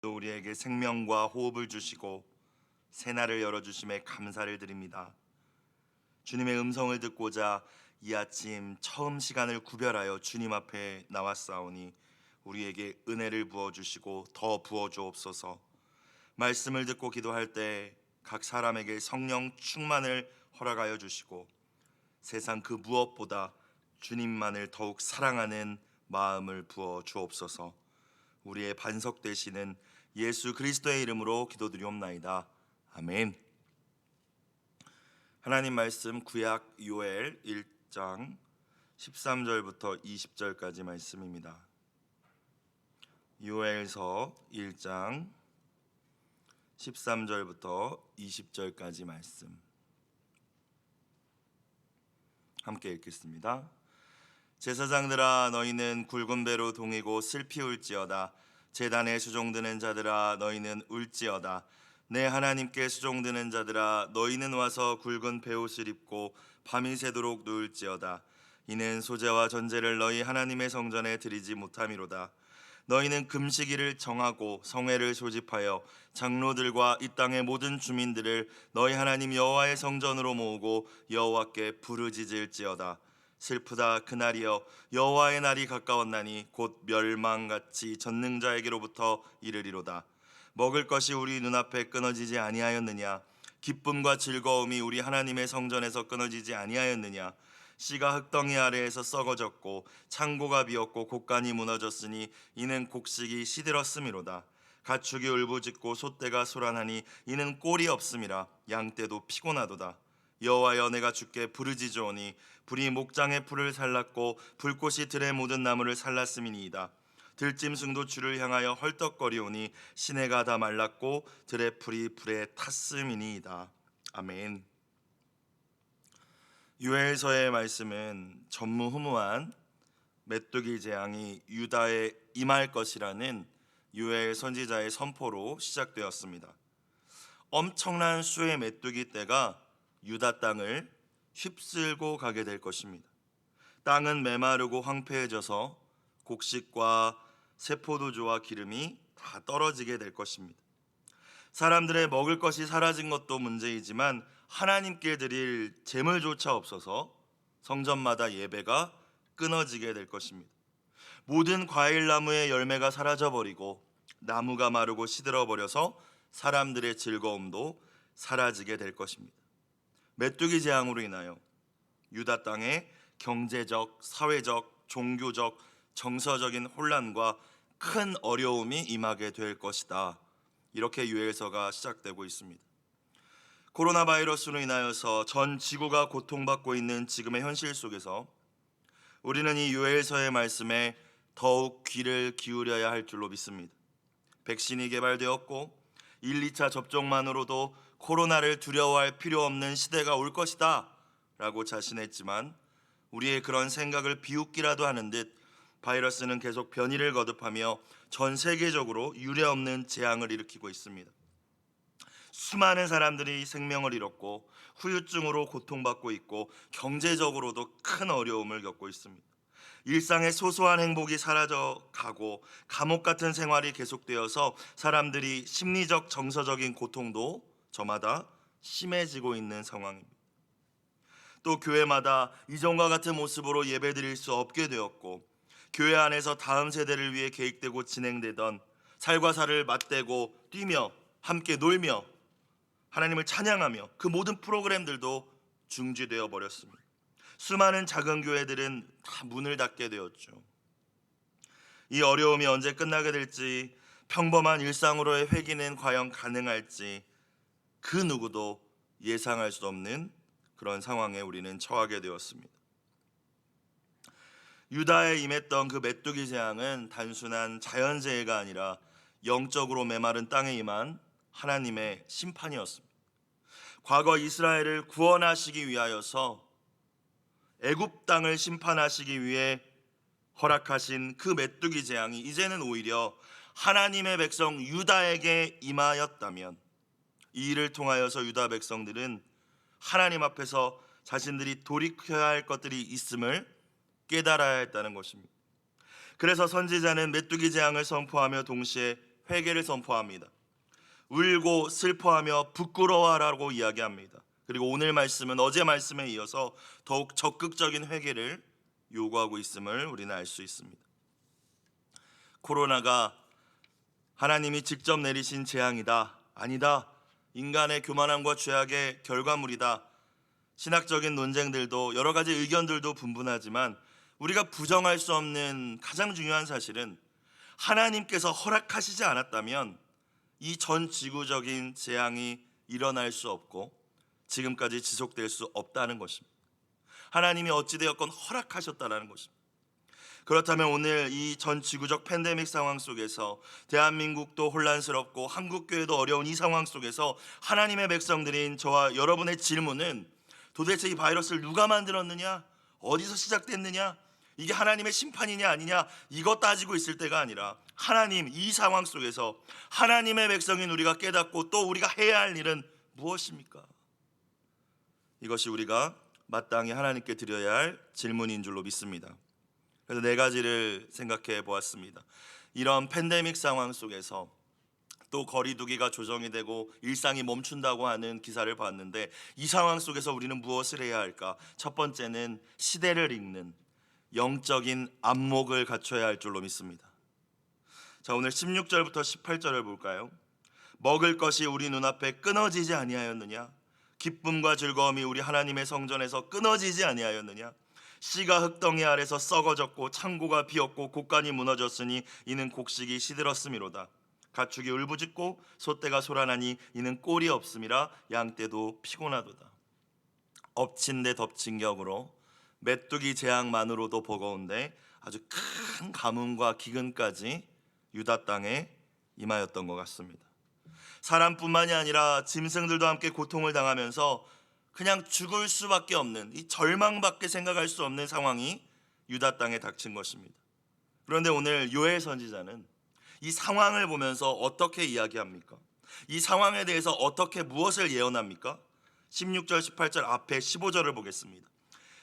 또 우리에게 생명과 호흡을 주시고 새날을 열어 주심에 감사를 드립니다. 주님의 음성을 듣고자 이 아침 처음 시간을 구별하여 주님 앞에 나왔사오니 우리에게 은혜를 부어 주시고 더 부어 주옵소서. 말씀을 듣고 기도할 때 각 사람에게 성령 충만을 허락하여 주시고 세상 그 무엇보다 주님만을 더욱 사랑하는 마음을 부어 주옵소서. 우리의 반석 되시는 예수 그리스도의 이름으로 기도드리옵나이다. 아멘. 하나님 말씀 구약 요엘 1장 13절부터 20절까지 말씀입니다. 요엘서 1장 13절부터 20절까지 말씀. 함께 읽겠습니다. 제사장들아 너희는 굵은 배로 동이고 슬피 울지어다 제단에 수종드는 자들아 너희는 울지어다. 내 하나님께 수종드는 자들아 너희는 와서 굵은 베옷을 입고 밤이 새도록 누울지어다. 이는 소재와 전제를 너희 하나님의 성전에 드리지 못함이로다. 너희는 금식일을 정하고 성회를 소집하여 장로들과 이 땅의 모든 주민들을 너희 하나님 여호와의 성전으로 모으고 여호와께 부르짖을지어다 슬프다 그날이여 여호와의 날이 가까웠나니 곧 멸망같이 전능자에게로부터 이르리로다. 먹을 것이 우리 눈앞에 끊어지지 아니하였느냐? 기쁨과 즐거움이 우리 하나님의 성전에서 끊어지지 아니하였느냐? 씨가 흙덩이 아래에서 썩어졌고 창고가 비었고 곡간이 무너졌으니 이는 곡식이 시들었음이로다. 가축이 울부짖고 소떼가 소란하니 이는 꼴이 없음이라. 양떼도 피곤하도다. 여호와여 내가 주께 부르짖으오니 불이 목장의 풀을 살랐고 불꽃이 들의 모든 나무를 살랐음이니이다. 들짐승도 주를 향하여 헐떡거리오니 시내가 다 말랐고 들의 풀이 불에 탔음이니이다. 아멘. 유엘서의 말씀은 전무후무한 메뚜기 재앙이 유다에 임할 것이라는 유엘 선지자의 선포로 시작되었습니다. 엄청난 수의 메뚜기 떼가 유다 땅을 휩쓸고 가게 될 것입니다. 땅은 메마르고 황폐해져서 곡식과 세포도주와 기름이 다 떨어지게 될 것입니다. 사람들의 먹을 것이 사라진 것도 문제이지만 하나님께 드릴 재물조차 없어서 성전마다 예배가 끊어지게 될 것입니다. 모든 과일 나무의 열매가 사라져 버리고 나무가 마르고 시들어 버려서 사람들의 즐거움도 사라지게 될 것입니다. 메뚜기 재앙으로 인하여 유다 땅에 경제적, 사회적, 종교적, 정서적인 혼란과 큰 어려움이 임하게 될 것이다. 이렇게 유엘서가 시작되고 있습니다. 코로나 바이러스로 인하여서 전 지구가 고통받고 있는 지금의 현실 속에서 우리는 이 유엘서의 말씀에 더욱 귀를 기울여야 할 줄로 믿습니다. 백신이 개발되었고 1, 2차 접종만으로도 코로나를 두려워할 필요 없는 시대가 올 것이다 라고 자신했지만 우리의 그런 생각을 비웃기라도 하는 듯 바이러스는 계속 변이를 거듭하며 전 세계적으로 유례없는 재앙을 일으키고 있습니다. 수많은 사람들이 생명을 잃었고 후유증으로 고통받고 있고 경제적으로도 큰 어려움을 겪고 있습니다. 일상의 소소한 행복이 사라져 가고 감옥 같은 생활이 계속되어서 사람들이 심리적 정서적인 고통도 저마다 심해지고 있는 상황입니다. 또 교회마다 이전과 같은 모습으로 예배드릴 수 없게 되었고 교회 안에서 다음 세대를 위해 계획되고 진행되던 살과 살을 맞대고 뛰며 함께 놀며 하나님을 찬양하며 그 모든 프로그램들도 중지되어 버렸습니다. 수많은 작은 교회들은 다 문을 닫게 되었죠. 이 어려움이 언제 끝나게 될지 평범한 일상으로의 회귀는 과연 가능할지 그 누구도 예상할 수 없는 그런 상황에 우리는 처하게 되었습니다. 유다에 임했던 그 메뚜기 재앙은 단순한 자연재해가 아니라 영적으로 메마른 땅에 임한 하나님의 심판이었습니다. 과거 이스라엘을 구원하시기 위하여서 애굽 땅을 심판하시기 위해 허락하신 그 메뚜기 재앙이 이제는 오히려 하나님의 백성 유다에게 임하였다면 이 일을 통하여서 유다 백성들은 하나님 앞에서 자신들이 돌이켜야 할 것들이 있음을 깨달아야 했다는 것입니다. 그래서 선지자는 메뚜기 재앙을 선포하며 동시에 회개를 선포합니다. 울고 슬퍼하며 부끄러워하라고 이야기합니다. 그리고 오늘 말씀은 어제 말씀에 이어서 더욱 적극적인 회개를 요구하고 있음을 우리는 알 수 있습니다. 코로나가 하나님이 직접 내리신 재앙이다. 아니다. 인간의 교만함과 죄악의 결과물이다. 신학적인 논쟁들도 여러 가지 의견들도 분분하지만 우리가 부정할 수 없는 가장 중요한 사실은 하나님께서 허락하시지 않았다면 이 전 지구적인 재앙이 일어날 수 없고 지금까지 지속될 수 없다는 것입니다. 하나님이 어찌되었건 허락하셨다라는 것입니다. 그렇다면 오늘 이 전 지구적 팬데믹 상황 속에서 대한민국도 혼란스럽고 한국 교회도 어려운 이 상황 속에서 하나님의 백성들인 저와 여러분의 질문은 도대체 이 바이러스를 누가 만들었느냐? 어디서 시작됐느냐? 이게 하나님의 심판이냐 아니냐? 이것 따지고 있을 때가 아니라 하나님 이 상황 속에서 하나님의 백성인 우리가 깨닫고 또 우리가 해야 할 일은 무엇입니까? 이것이 우리가 마땅히 하나님께 드려야 할 질문인 줄로 믿습니다. 그래서 네 가지를 생각해 보았습니다. 이런 팬데믹 상황 속에서 또 거리두기가 조정이 되고 일상이 멈춘다고 하는 기사를 봤는데 이 상황 속에서 우리는 무엇을 해야 할까? 첫 번째는 시대를 읽는 영적인 안목을 갖춰야 할 줄로 믿습니다. 자, 오늘 16절부터 18절을 볼까요? 먹을 것이 우리 눈앞에 끊어지지 아니하였느냐? 기쁨과 즐거움이 우리 하나님의 성전에서 끊어지지 아니하였느냐? 씨가 흙덩이 아래서 썩어졌고 창고가 비었고 곡간이 무너졌으니 이는 곡식이 시들었음이로다. 가축이 울부짖고 소떼가 소란하니 이는 꼴이 없음이라 양떼도 피곤하도다. 엎친 데 덮친 격으로 메뚜기 재앙만으로도 버거운데 아주 큰 가뭄과 기근까지 유다 땅에 임하였던 것 같습니다. 사람뿐만이 아니라 짐승들도 함께 고통을 당하면서 그냥 죽을 수밖에 없는 이 절망밖에 생각할 수 없는 상황이 유다 땅에 닥친 것입니다. 그런데 오늘 요엘 선지자는 이 상황을 보면서 어떻게 이야기합니까? 이 상황에 대해서 어떻게 무엇을 예언합니까? 16절 18절 앞에 15절을 보겠습니다.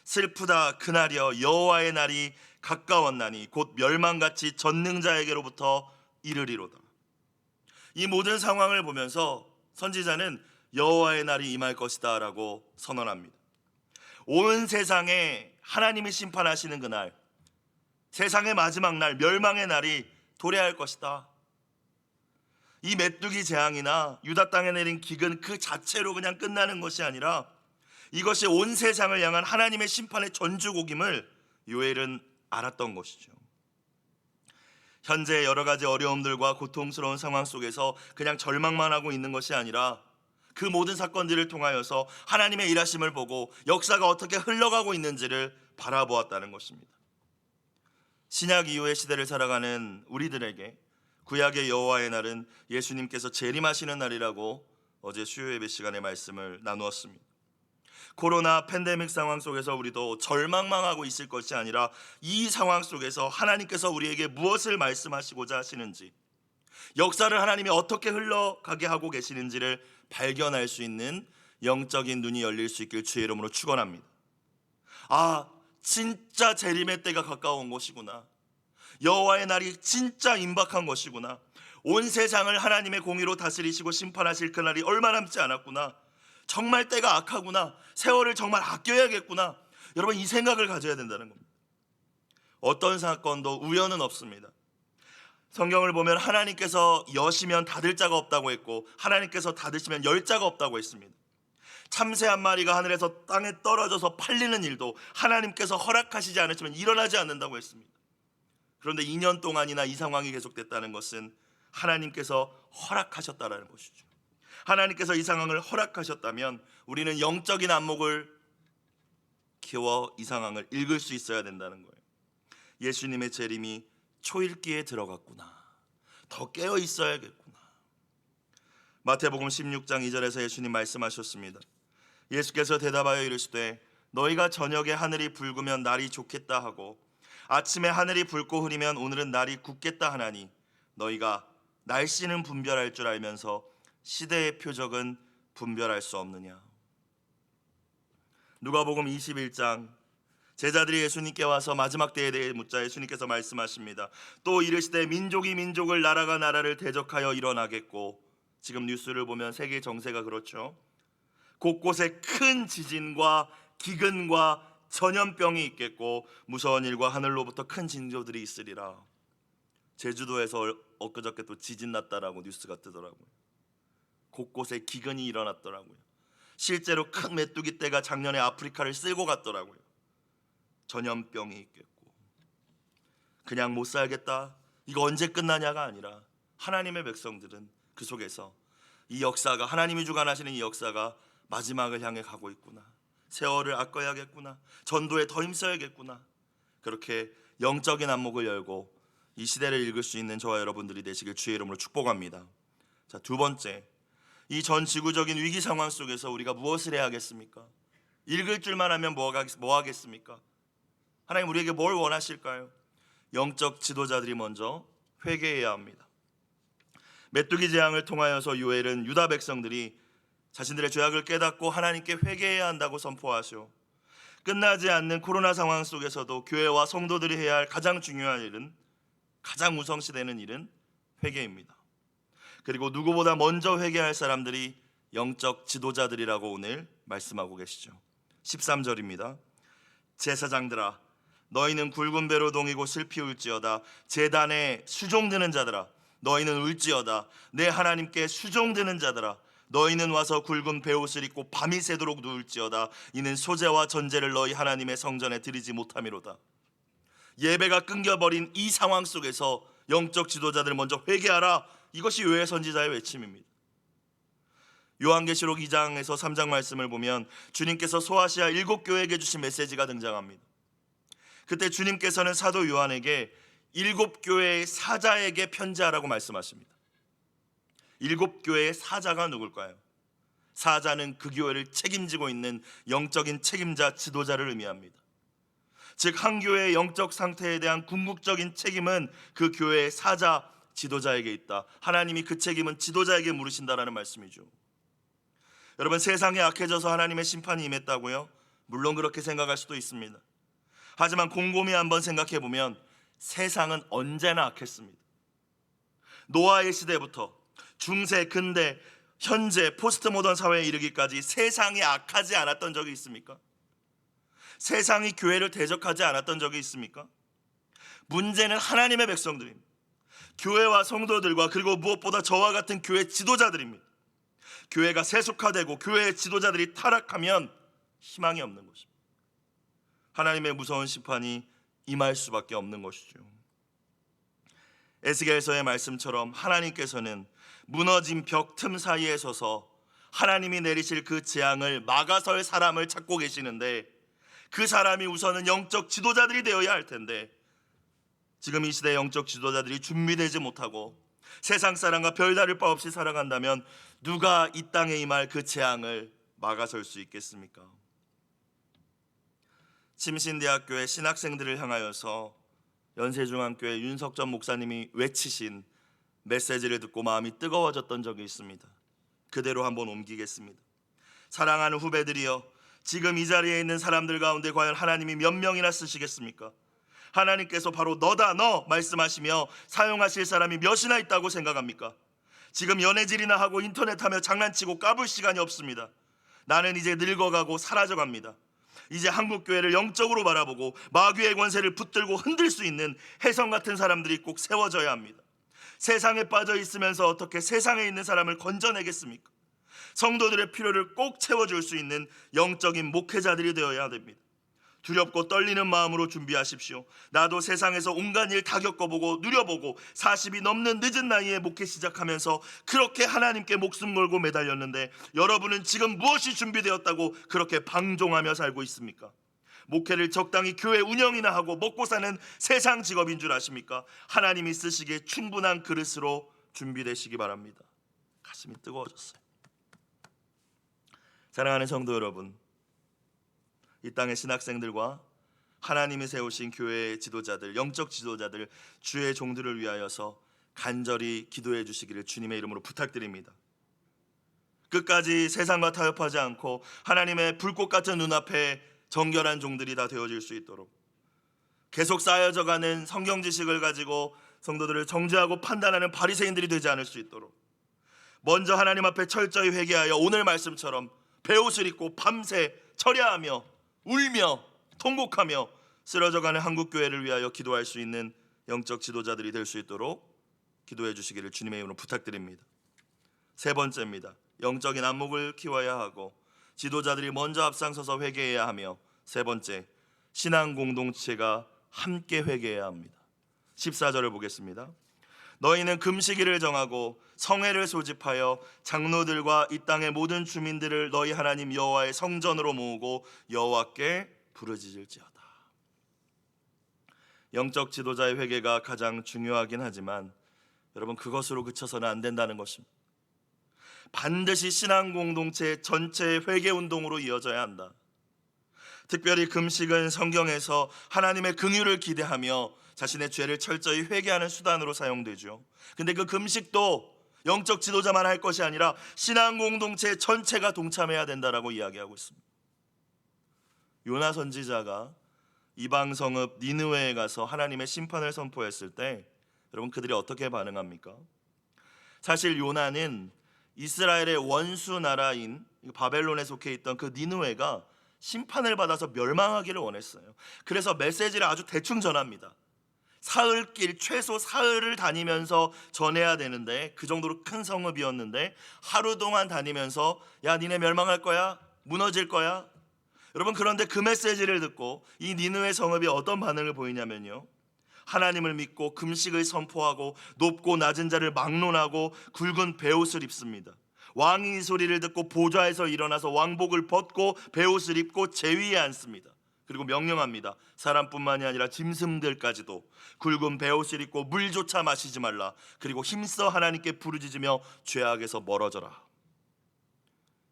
슬프다 그날이여 여호와의 날이 가까웠나니 곧 멸망같이 전능자에게로부터 이르리로다. 이 모든 상황을 보면서 선지자는 여호와의 날이 임할 것이다라고 선언합니다. 온 세상에 하나님이 심판하시는 그날, 세상의 마지막 날, 멸망의 날이 도래할 것이다. 이 메뚜기 재앙이나 유다 땅에 내린 기근 그 자체로 그냥 끝나는 것이 아니라 이것이 온 세상을 향한 하나님의 심판의 전주곡임을 요엘은 알았던 것이죠. 현재 여러 가지 어려움들과 고통스러운 상황 속에서 그냥 절망만 하고 있는 것이 아니라 그 모든 사건들을 통하여서 하나님의 일하심을 보고 역사가 어떻게 흘러가고 있는지를 바라보았다는 것입니다. 신약 이후의 시대를 살아가는 우리들에게 구약의 여호와의 날은 예수님께서 재림하시는 날이라고 어제 수요 예배 시간에 말씀을 나누었습니다. 코로나 팬데믹 상황 속에서 우리도 절망만 하고 있을 것이 아니라 이 상황 속에서 하나님께서 우리에게 무엇을 말씀하시고자 하시는지 역사를 하나님이 어떻게 흘러가게 하고 계시는지를 발견할 수 있는 영적인 눈이 열릴 수 있길 주의 이름으로 축원합니다. 아, 진짜 재림의 때가 가까운 것이구나. 여호와의 날이 진짜 임박한 것이구나. 온 세상을 하나님의 공의로 다스리시고 심판하실 그날이 얼마 남지 않았구나. 정말 때가 악하구나. 세월을 정말 아껴야겠구나. 여러분 이 생각을 가져야 된다는 겁니다. 어떤 사건도 우연은 없습니다. 성경을 보면 하나님께서 여시면 닫을 자가 없다고 했고 하나님께서 닫으시면 열 자가 없다고 했습니다. 참새 한 마리가 하늘에서 땅에 떨어져서 팔리는 일도 하나님께서 허락하시지 않으시면 일어나지 않는다고 했습니다. 그런데 2년 동안이나 이 상황이 계속됐다는 것은 하나님께서 허락하셨다라는 것이죠. 하나님께서 이 상황을 허락하셨다면 우리는 영적인 안목을 키워 이 상황을 읽을 수 있어야 된다는 거예요. 예수님의 재림이 초일기에 들어갔구나. 더 깨어 있어야겠구나. 마태복음 16장 2절에서 예수님 말씀하셨습니다. 예수께서 대답하여 이르시되 너희가 저녁에 하늘이 붉으면 날이 좋겠다 하고 아침에 하늘이 붉고 흐리면 오늘은 날이 굳겠다 하나니 너희가 날씨는 분별할 줄 알면서 시대의 표적은 분별할 수 없느냐. 누가복음 21장 제자들이 예수님께 와서 마지막 때에 대해 묻자 예수님께서 말씀하십니다. 또 이르시되 민족이 민족을 나라가 나라를 대적하여 일어나겠고 지금 뉴스를 보면 세계 정세가 그렇죠. 곳곳에 큰 지진과 기근과 전염병이 있겠고 무서운 일과 하늘로부터 큰 징조들이 있으리라. 제주도에서 얼- 엊그저께 또 지진 났다라고 뉴스가 뜨더라고요. 곳곳에 기근이 일어났더라고요. 실제로 큰 메뚜기 떼가 작년에 아프리카를 쓸고 갔더라고요. 전염병이 있겠고 그냥 못 살겠다. 이거 언제 끝나냐가 아니라 하나님의 백성들은 그 속에서 이 역사가 하나님이 주관하시는 이 역사가 마지막을 향해 가고 있구나. 세월을 아껴야겠구나. 전도에 더 힘써야겠구나. 그렇게 영적인 안목을 열고 이 시대를 읽을 수 있는 저와 여러분들이 되시길 주의 이름으로 축복합니다. 자, 두 번째. 이 전 지구적인 위기 상황 속에서 우리가 무엇을 해야 하겠습니까? 읽을 줄만 하면 뭐 하겠습니까? 하나님 우리에게 뭘 원하실까요? 영적 지도자들이 먼저 회개해야 합니다. 메뚜기 재앙을 통하여서 요엘은 유다 백성들이 자신들의 죄악을 깨닫고 하나님께 회개해야 한다고 선포하시오. 끝나지 않는 코로나 상황 속에서도 교회와 성도들이 해야 할 가장 중요한 일은 가장 우선시되는 일은 회개입니다. 그리고 누구보다 먼저 회개할 사람들이 영적 지도자들이라고 오늘 말씀하고 계시죠. 13절입니다. 제사장들아 너희는 굵은 배로 동이고 슬피 울지어다. 제단에 수종드는 자들아. 너희는 울지어다. 내 하나님께 수종드는 자들아. 너희는 와서 굵은 베옷을 입고 밤이 새도록 누울지어다. 이는 소재와 전제를 너희 하나님의 성전에 드리지 못함이로다. 예배가 끊겨버린 이 상황 속에서 영적 지도자들 먼저 회개하라. 이것이 요해 선지자의 외침입니다. 요한계시록 2장에서 3장 말씀을 보면 주님께서 소아시아 일곱 교회에게 주신 메시지가 등장합니다. 그때 주님께서는 사도 요한에게 일곱 교회의 사자에게 편지하라고 말씀하십니다. 일곱 교회의 사자가 누굴까요? 사자는 그 교회를 책임지고 있는 영적인 책임자 지도자를 의미합니다. 즉 한 교회의 영적 상태에 대한 궁극적인 책임은 그 교회의 사자 지도자에게 있다. 하나님이 그 책임은 지도자에게 물으신다라는 말씀이죠. 여러분 세상이 악해져서 하나님의 심판이 임했다고요? 물론 그렇게 생각할 수도 있습니다. 하지만 곰곰이 한번 생각해 보면 세상은 언제나 악했습니다. 노아의 시대부터 중세, 근대, 현재 포스트 모던 사회에 이르기까지 세상이 악하지 않았던 적이 있습니까? 세상이 교회를 대적하지 않았던 적이 있습니까? 문제는 하나님의 백성들입니다. 교회와 성도들과 그리고 무엇보다 저와 같은 교회 지도자들입니다. 교회가 세속화되고 교회의 지도자들이 타락하면 희망이 없는 것입니다. 하나님의 무서운 심판이 임할 수밖에 없는 것이죠. 에스겔서의 말씀처럼 하나님께서는 무너진 벽 틈 사이에 서서 하나님이 내리실 그 재앙을 막아설 사람을 찾고 계시는데 그 사람이 우선은 영적 지도자들이 되어야 할 텐데 지금 이 시대 영적 지도자들이 준비되지 못하고 세상 사람과 별다를 바 없이 살아간다면 누가 이 땅에 임할 그 재앙을 막아설 수 있겠습니까? 침신대학교의 신학생들을 향하여서 연세중앙교회 윤석전 목사님이 외치신 메시지를 듣고 마음이 뜨거워졌던 적이 있습니다. 그대로 한번 옮기겠습니다. 사랑하는 후배들이여, 지금 이 자리에 있는 사람들 가운데 과연 하나님이 몇 명이나 쓰시겠습니까? 하나님께서 바로 너다 너 말씀하시며 사용하실 사람이 몇이나 있다고 생각합니까? 지금 연애질이나 하고 인터넷 하며 장난치고 까불 시간이 없습니다. 나는 이제 늙어가고 사라져갑니다. 이제 한국 교회를 영적으로 바라보고 마귀의 권세를 붙들고 흔들 수 있는 혜성 같은 사람들이 꼭 세워져야 합니다. 세상에 빠져 있으면서 어떻게 세상에 있는 사람을 건져내겠습니까? 성도들의 필요를 꼭 채워줄 수 있는 영적인 목회자들이 되어야 됩니다. 두렵고 떨리는 마음으로 준비하십시오. 나도 세상에서 온갖 일 다 겪어보고 누려보고 40이 넘는 늦은 나이에 목회 시작하면서 그렇게 하나님께 목숨 걸고 매달렸는데 여러분은 지금 무엇이 준비되었다고 그렇게 방종하며 살고 있습니까? 목회를 적당히 교회 운영이나 하고 먹고 사는 세상 직업인 줄 아십니까? 하나님이 쓰시기에 충분한 그릇으로 준비되시기 바랍니다. 가슴이 뜨거워졌어요. 사랑하는 성도 여러분, 이 땅의 신학생들과 하나님이 세우신 교회의 지도자들, 영적 지도자들, 주의 종들을 위하여서 간절히 기도해 주시기를 주님의 이름으로 부탁드립니다. 끝까지 세상과 타협하지 않고 하나님의 불꽃 같은 눈앞에 정결한 종들이 다 되어질 수 있도록 계속 쌓여져 가는 성경 지식을 가지고 성도들을 정죄하고 판단하는 바리새인들이 되지 않을 수 있도록 먼저 하나님 앞에 철저히 회개하여 오늘 말씀처럼 배옷을 입고 밤새 철야하며 울며 통곡하며 쓰러져가는 한국 교회를 위하여 기도할 수 있는 영적 지도자들이 될 수 있도록 기도해 주시기를 주님의 이름으로 부탁드립니다. 세 번째입니다. 영적인 안목을 키워야 하고 지도자들이 먼저 앞장서서 회개해야 하며 세 번째 신앙 공동체가 함께 회개해야 합니다. 14절을 보겠습니다. 너희는 금식일을 정하고 성회를 소집하여 장로들과 이 땅의 모든 주민들을 너희 하나님 여호와의 성전으로 모으고 여호와께 부르짖을지어다. 영적 지도자의 회개가 가장 중요하긴 하지만 여러분 그것으로 그쳐서는 안 된다는 것입니다. 반드시 신앙 공동체 전체의 회개 운동으로 이어져야 한다. 특별히 금식은 성경에서 하나님의 긍휼을 기대하며 자신의 죄를 철저히 회개하는 수단으로 사용되죠. 근데 그 금식도 영적 지도자만 할 것이 아니라 신앙 공동체 전체가 동참해야 된다라고 이야기하고 있습니다. 요나 선지자가 이방 성읍 니느웨에 가서 하나님의 심판을 선포했을 때 여러분 그들이 어떻게 반응합니까? 사실 요나는 이스라엘의 원수 나라인 바벨론에 속해 있던 그 니느웨가 심판을 받아서 멸망하기를 원했어요. 그래서 메시지를 아주 대충 전합니다. 사흘길 최소 사흘을 다니면서 전해야 되는데 그 정도로 큰 성읍이었는데 하루 동안 다니면서 야 니네 멸망할 거야 무너질 거야 여러분 그런데 그 메시지를 듣고 이 니느웨 성읍이 어떤 반응을 보이냐면요 하나님을 믿고 금식을 선포하고 높고 낮은 자를 막론하고 굵은 베옷을 입습니다. 왕이 이 소리를 듣고 보좌에서 일어나서 왕복을 벗고 베옷을 입고 제위에 앉습니다. 그리고 명령합니다. 사람뿐만이 아니라 짐승들까지도 굵은 베옷을 입고 물조차 마시지 말라. 그리고 힘써 하나님께 부르짖으며 죄악에서 멀어져라.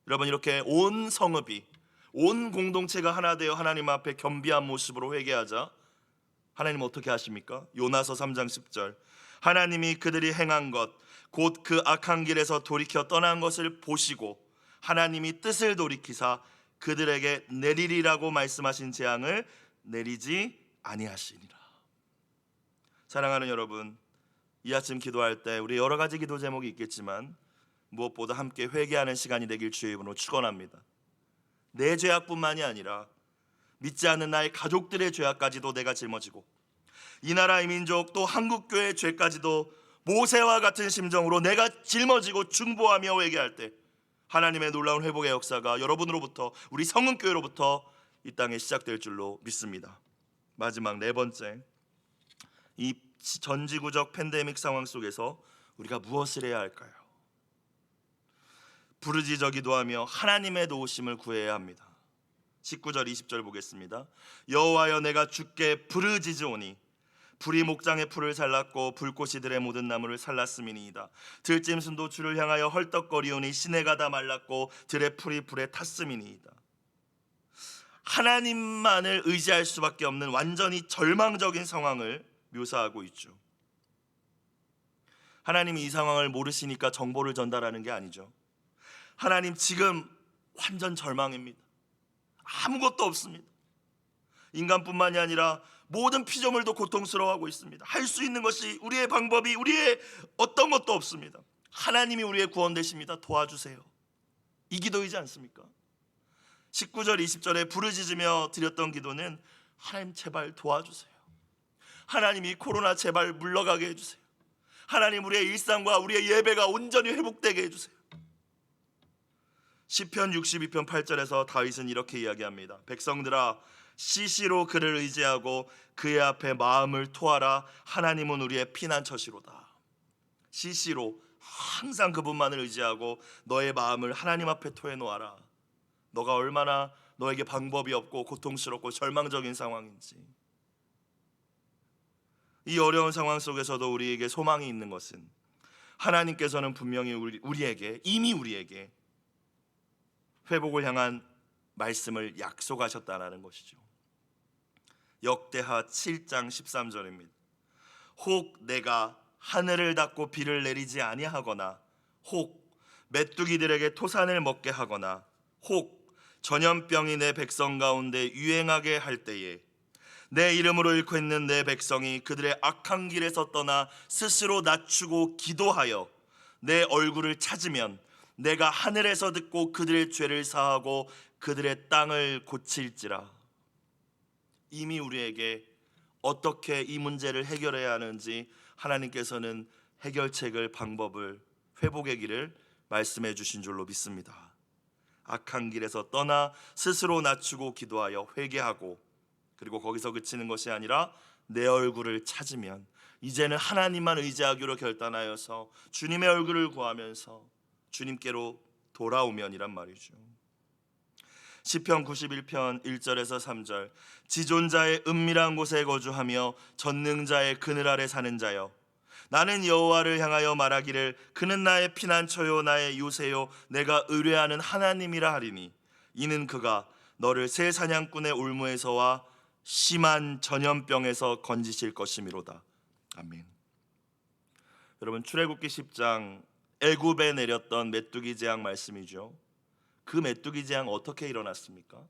여러분 이렇게 온 성읍이 온 공동체가 하나 되어 하나님 앞에 겸비한 모습으로 회개하자 하나님 어떻게 하십니까? 요나서 3장 10절. 하나님이 그들이 행한 것 곧 그 악한 길에서 돌이켜 떠난 것을 보시고 하나님이 뜻을 돌이키사 그들에게 내리리라고 말씀하신 재앙을 내리지 아니하시니라. 사랑하는 여러분, 이 아침 기도할 때 우리 여러 가지 기도 제목이 있겠지만 무엇보다 함께 회개하는 시간이 되길 주의 이름으로 축원합니다. 내 죄악뿐만이 아니라 믿지 않는 나의 가족들의 죄악까지도 내가 짊어지고 이 나라의 민족 또 한국 교회의 죄까지도 모세와 같은 심정으로 내가 짊어지고 중보하며 회개할 때 하나님의 놀라운 회복의 역사가 여러분으로부터 우리 성은교회로부터 이 땅에 시작될 줄로 믿습니다. 마지막 네 번째 이 전지구적 팬데믹 상황 속에서 우리가 무엇을 해야 할까요? 부르짖어 하며 하나님의 도우심을 구해야 합니다. 19절 20절 보겠습니다. 여호와여 내가 주께 부르짖으오니 불이 목장의 풀을 살랐고 불꽃이 들의 모든 나무를 살랐음이니이다. 들짐승도 주를 향하여 헐떡거리오니 시내가 다 말랐고 들의 풀이 불에 탔음이니이다. 하나님만을 의지할 수밖에 없는 완전히 절망적인 상황을 묘사하고 있죠. 하나님이 이 상황을 모르시니까 정보를 전달하는 게 아니죠. 하나님 지금 완전 절망입니다. 아무것도 없습니다. 인간뿐만이 아니라 모든 피조물도 고통스러워하고 있습니다. 할 수 있는 것이 우리의 방법이 우리의 어떤 것도 없습니다. 하나님이 우리의 구원 되십니다. 도와주세요. 이 기도이지 않습니까? 19절 20절에 부르짖으며 드렸던 기도는 하나님 제발 도와주세요. 하나님이 코로나 제발 물러가게 해 주세요. 하나님 우리의 일상과 우리의 예배가 온전히 회복되게 해 주세요. 시편 62편 8절에서 다윗은 이렇게 이야기합니다. 백성들아 시시로 그를 의지하고 그의 앞에 마음을 토하라 하나님은 우리의 피난처시로다. 시시로 항상 그분만을 의지하고 너의 마음을 하나님 앞에 토해 놓아라. 너가 얼마나 너에게 방법이 없고 고통스럽고 절망적인 상황인지. 이 어려운 상황 속에서도 우리에게 소망이 있는 것은 하나님께서는 분명히 우리, 우리에게 이미 우리에게 회복을 향한 말씀을 약속하셨다라는 것이죠. 역대하 7장 13절입니다. 혹 내가 하늘을 닫고 비를 내리지 아니하거나 혹 메뚜기들에게 토산을 먹게 하거나 혹 전염병이 내 백성 가운데 유행하게 할 때에 내 이름으로 잃고 있는 내 백성이 그들의 악한 길에서 떠나 스스로 낮추고 기도하여 내 얼굴을 찾으면 내가 하늘에서 듣고 그들의 죄를 사하고 그들의 땅을 고칠지라 이미 우리에게 어떻게 이 문제를 해결해야 하는지 하나님께서는 해결책을 방법을 회복의 길을 말씀해 주신 줄로 믿습니다. 악한 길에서 떠나 스스로 낮추고 기도하여 회개하고 그리고 거기서 그치는 것이 아니라 내 얼굴을 찾으면 이제는 하나님만 의지하기로 결단하여서 주님의 얼굴을 구하면서 주님께로 돌아오면이란 말이죠. 시편 91편 1절에서 3절. 지존자의 은밀한 곳에 거주하며 전능자의 그늘 아래 사는 자여. 나는 여호와를 향하여 말하기를 그는 나의 피난처요 나의 요새요 내가 의뢰하는 하나님이라 하리니. 이는 그가 너를 새 사냥꾼의 올무에서와 심한 전염병에서 건지실 것이미로다. 아멘. 여러분 출애굽기 10장 애굽에 내렸던 메뚜기 재앙 말씀이죠 그 메뚜기 재앙 어떻게 일어났습니까?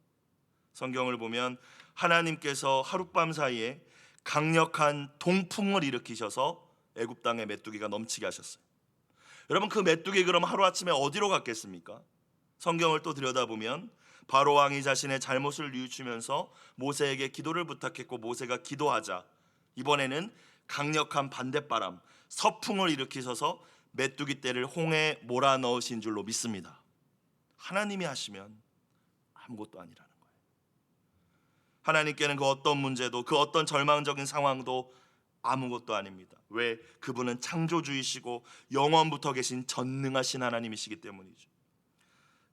성경을 보면 하나님께서 하룻밤 사이에 강력한 동풍을 일으키셔서 애굽 땅에 메뚜기가 넘치게 하셨어요. 여러분 그 메뚜기 그럼 하루 아침에 어디로 갔겠습니까? 성경을 또 들여다보면 바로 왕이 자신의 잘못을 뉘우치면서 모세에게 기도를 부탁했고 모세가 기도하자 이번에는 강력한 반대바람 서풍을 일으키셔서 메뚜기 떼를 홍해에 몰아 넣으신 줄로 믿습니다. 하나님이 하시면 아무것도 아니라는 거예요. 하나님께는 그 어떤 문제도 그 어떤 절망적인 상황도 아무것도 아닙니다. 왜? 그분은 창조주이시고 영원부터 계신 전능하신 하나님이시기 때문이죠.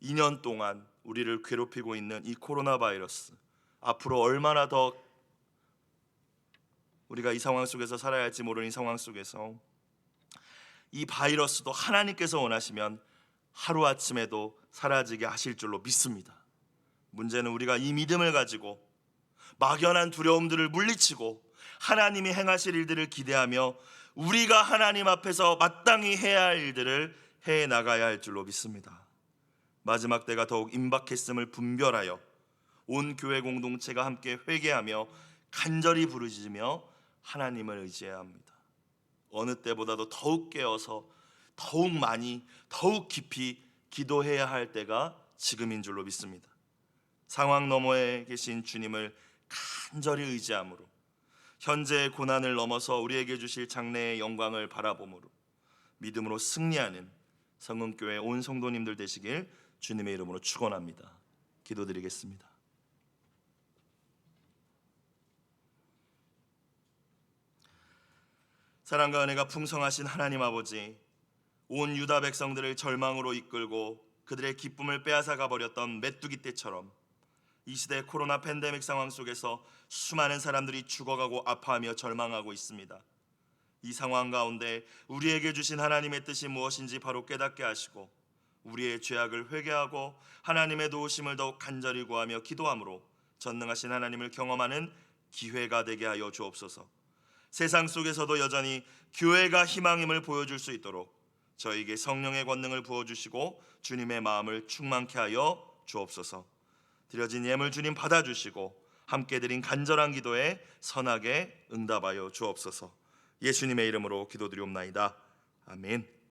2년 동안 우리를 괴롭히고 있는 이 코로나 바이러스 앞으로 얼마나 더 우리가 이 상황 속에서 살아야 할지 모르는 이 상황 속에서 이 바이러스도 하나님께서 원하시면 하루 아침에도 사라지게 하실 줄로 믿습니다. 문제는 우리가 이 믿음을 가지고 막연한 두려움들을 물리치고 하나님이 행하실 일들을 기대하며 우리가 하나님 앞에서 마땅히 해야 할 일들을 해 나가야 할 줄로 믿습니다. 마지막 때가 더욱 임박했음을 분별하여 온 교회 공동체가 함께 회개하며 간절히 부르짖으며 하나님을 의지해야 합니다. 어느 때보다도 더욱 깨어서 더욱 많이 더욱 깊이 기도해야 할 때가 지금인 줄로 믿습니다. 상황 너머에 계신 주님을 간절히 의지함으로 현재의 고난을 넘어서 우리에게 주실 장래의 영광을 바라봄으로 믿음으로 승리하는 성은교회 온 성도님들 되시길 주님의 이름으로 축원합니다. 기도드리겠습니다. 사랑과 은혜가 풍성하신 하나님 아버지 온 유다 백성들을 절망으로 이끌고 그들의 기쁨을 빼앗아 가 버렸던 메뚜기 떼처럼 이 시대 코로나 팬데믹 상황 속에서 수많은 사람들이 죽어가고 아파하며 절망하고 있습니다. 이 상황 가운데 우리에게 주신 하나님의 뜻이 무엇인지 바로 깨닫게 하시고 우리의 죄악을 회개하고 하나님의 도우심을 더욱 간절히 구하며 기도함으로 전능하신 하나님을 경험하는 기회가 되게 하여 주옵소서. 세상 속에서도 여전히 교회가 희망임을 보여줄 수 있도록 저에게 성령의 권능을 부어 주시고 주님의 마음을 충만케 하여 주옵소서. 드려진 예물 주님 받아 주시고 함께 드린 간절한 기도에 선하게 응답하여 주옵소서. 예수님의 이름으로 기도드리옵나이다. 아멘.